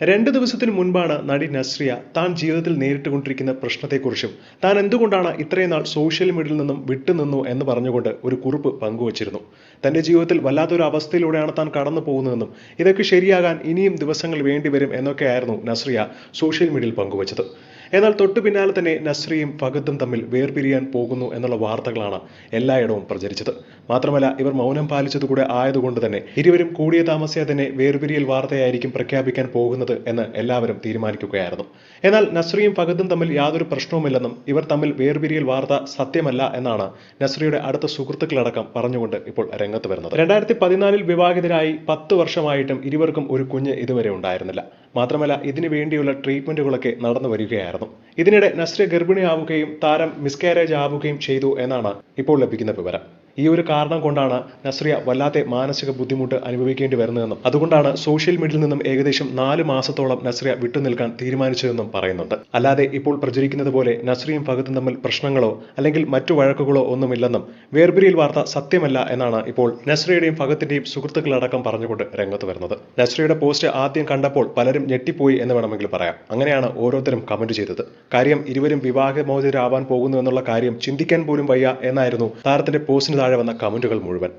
രണ്ട് ദിവസത്തിന് മുൻപാണ് നടി നസ്രിയ താൻ ജീവിതത്തിൽ നേരിട്ടുകൊണ്ടിരിക്കുന്ന പ്രശ്നത്തെക്കുറിച്ചും താൻ എന്തുകൊണ്ടാണ് ഇത്രയും നാൾ സോഷ്യൽ മീഡിയയിൽ നിന്നും വിട്ടുനിന്നു എന്ന് പറഞ്ഞുകൊണ്ട് ഒരു കുറിപ്പ് പങ്കുവച്ചിരുന്നു. തന്റെ ജീവിതത്തിൽ വല്ലാത്തൊരു അവസ്ഥയിലൂടെയാണ് താൻ കടന്നു പോകുന്നതെന്നും ഇതൊക്കെ ശരിയാകാൻ ഇനിയും ദിവസങ്ങൾ വേണ്ടിവരും എന്നൊക്കെയായിരുന്നു നസ്രിയ സോഷ്യൽ മീഡിയയിൽ പങ്കുവച്ചത്. എന്നാൽ തൊട്ടു പിന്നാലെ തന്നെ നസ്രിയും ഫഗത്തും തമ്മിൽ വേർപിരിയാൻ പോകുന്നു എന്നുള്ള വാർത്തകളാണ് എല്ലായിടവും പ്രചരിച്ചത്. മാത്രമല്ല ഇവർ മൗനം പാലിച്ചതുകൂടെ ആയതുകൊണ്ട് തന്നെ ഇരുവരും കൂടിയ താമസിയാതെ തന്നെ വേർപിരിയൽ വാർത്തയായിരിക്കും പ്രഖ്യാപിക്കാൻ പോകുന്നത് എന്ന് എല്ലാവരും തീരുമാനിക്കുകയായിരുന്നു. എന്നാൽ നസ്രിയും ഫഗത്തും തമ്മിൽ യാതൊരു പ്രശ്നവുമില്ലെന്നും ഇവർ തമ്മിൽ വേർപിരിയൽ വാർത്ത സത്യമല്ല എന്നാണ് നസ്രിയുടെ അടുത്ത സുഹൃത്തുക്കളടക്കം പറഞ്ഞുകൊണ്ട് ഇപ്പോൾ രംഗത്ത് വരുന്നത്. രണ്ടായിരത്തി പതിനാലിൽ വിവാഹിതരായി പത്ത് വർഷമായിട്ടും ഇരുവർക്കും ഒരു കുഞ്ഞ് ഇതുവരെ ഉണ്ടായിരുന്നില്ല. മാത്രമല്ല ഇതിനു വേണ്ടിയുള്ള ട്രീറ്റ്മെന്റുകളൊക്കെ നടന്നു വരികയായിരുന്നു. ഇതിനിടെ നസ്രിയ ഗർഭിണിയാവുകയും താരം മിസ്കാരേജ് ആവുകയും ചെയ്തു എന്നാണ് ഇപ്പോൾ ലഭിക്കുന്ന വിവരം. ഈ ഒരു കാരണം കൊണ്ടാണ് നസ്രിയ വല്ലാത്ത മാനസിക ബുദ്ധിമുട്ട് അനുഭവിക്കേണ്ടി വരുന്നതെന്നും അതുകൊണ്ടാണ് സോഷ്യൽ മീഡിയയിൽ നിന്നും ഏകദേശം നാല് മാസത്തോളം നസ്രിയ വിട്ടുനിൽക്കാൻ തീരുമാനിച്ചതെന്നും പറയുന്നുണ്ട്. അല്ലാതെ ഇപ്പോൾ പ്രചരിക്കുന്നത് പോലെ നസ്രിയും ഫഹത്തും തമ്മിൽ പ്രശ്നങ്ങളോ അല്ലെങ്കിൽ മറ്റു വഴക്കുകളോ ഒന്നുമില്ലെന്നും വേർപിരിയൽ വാർത്ത സത്യമല്ല എന്നാണ് ഇപ്പോൾ നസ്രിയുടെയും ഫഹത്തിന്റെയും സുഹൃത്തുക്കളടക്കം പറഞ്ഞുകൊണ്ട് രംഗത്ത് വരുന്നത്. നസ്രിയുടെ പോസ്റ്റ് ആദ്യം കണ്ടപ്പോൾ പലരും ഞെട്ടിപ്പോയി എന്ന് വേണമെങ്കിൽ പറയാം. അങ്ങനെയാണ് ഓരോരുത്തരും കമന്റ് ചെയ്തത്. കാര്യം ഇരുവരും വിവാഹമോചിതരാവാൻ പോകുന്നു എന്നുള്ള കാര്യം ചിന്തിക്കാൻ പോലും വയ്യ എന്നായിരുന്നു താരത്തിന്റെ പോസ്റ്റിന് താഴെ വന്ന കമന്റുകൾ മുഴുവൻ.